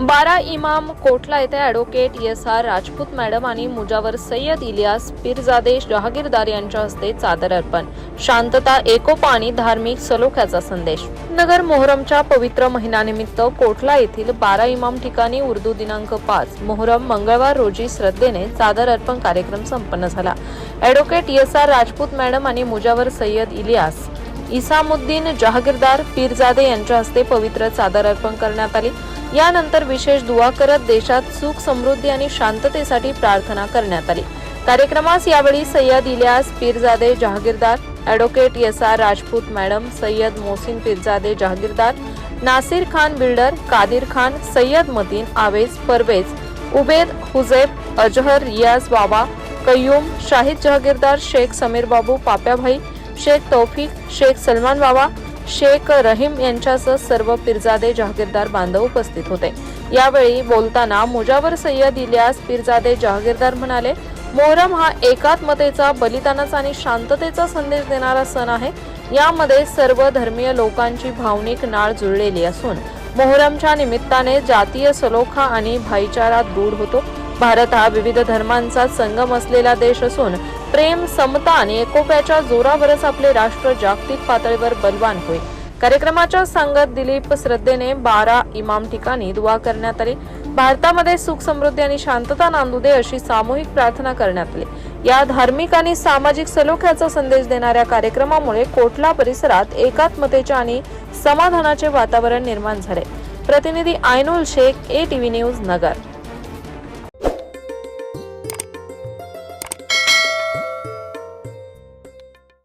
बारा इमाम कोटला येथे advocate S R Rajput madam आणि मुजावर सय्यद इलियास पीरजादे जहागीरदार यांच्या हस्ते चादर अर्पण. शांतता एकोपा आणि धार्मिक सलोख्याचा संदेश. नगर मोहरमच्या पवित्र महिन्यानिमित्त कोटला येथील बारा इमाम ठिकाणी उर्दू दिनांक पाच मोहरम मंगळवार रोजी श्रद्धेने चादर अर्पण कार्यक्रम संपन्न झाला. Advocate S R Rajput madam आणि मुजावर सय्यद इलियास इसामुद्दीन जहागीरदार पीरजादे यांच्या हस्ते पवित्र चादर अर्पण करण्यात आली. यानंतर विशेष दुवा करत देशात सुख समृद्धी आणि शांततेसाठी प्रार्थना करण्यात आली. कार्यक्रमास यावेळी Sayyad Ilyas Pirzade Jahagirdar advocate S R Rajput madam Sayyad Mohsin Pirzade Jahagirdar Nasir Khan builder Kadir Khan Sayyad Matin Awez Parvez Ubed Hujeb Azhar Riyaz Baba Kayyum Shahid Jahagirdar Shaikh Sameer बाबू पाप्याभाई शेख तौफिक शेख सलमान बाबा शेख रहीम यांच्यासह सर्व पिरजादे जहागीरदार बांधव उपस्थित होते. यावेळी बोलताना मुजावर सय्यद इलियास पिरजादे जहागीरदार म्हणाले मोहरम हा एकात्मतेचा बलिदानाचा आणि शांततेचा संदेश देणारा सण आहे. यामध्ये सर्व धर्मीय लोकांची भावनिक नाळ जुळलेली असून मोहरमच्या निमित्ताने जातीय सलोखा आणि भाईचारा दृढ होतो. भारत हा विविध धर्मांचा संगम असलेला देश असून प्रेम समता आणि एकोप्याच्या जोरावरच आपले राष्ट्र जागतिक पातळीवर बलवान होईल. कार्यक्रमाच्या सांगत दिलीप श्रद्धेने बारा इमाम ठिकाणी दुवा करण्यात आली. भारतामध्ये सुख समृद्धी आणि शांतता नांदू दे अशी सामूहिक प्रार्थना करण्यात आली. या धार्मिक आणि सामाजिक सलोख्याचा संदेश देणाऱ्या कार्यक्रमामुळे कोटला परिसरात एकात्मतेचे आणि समाधानाचे वातावरण निर्माण झाले. प्रतिनिधी Ainul Shaikh A TV news Nagar.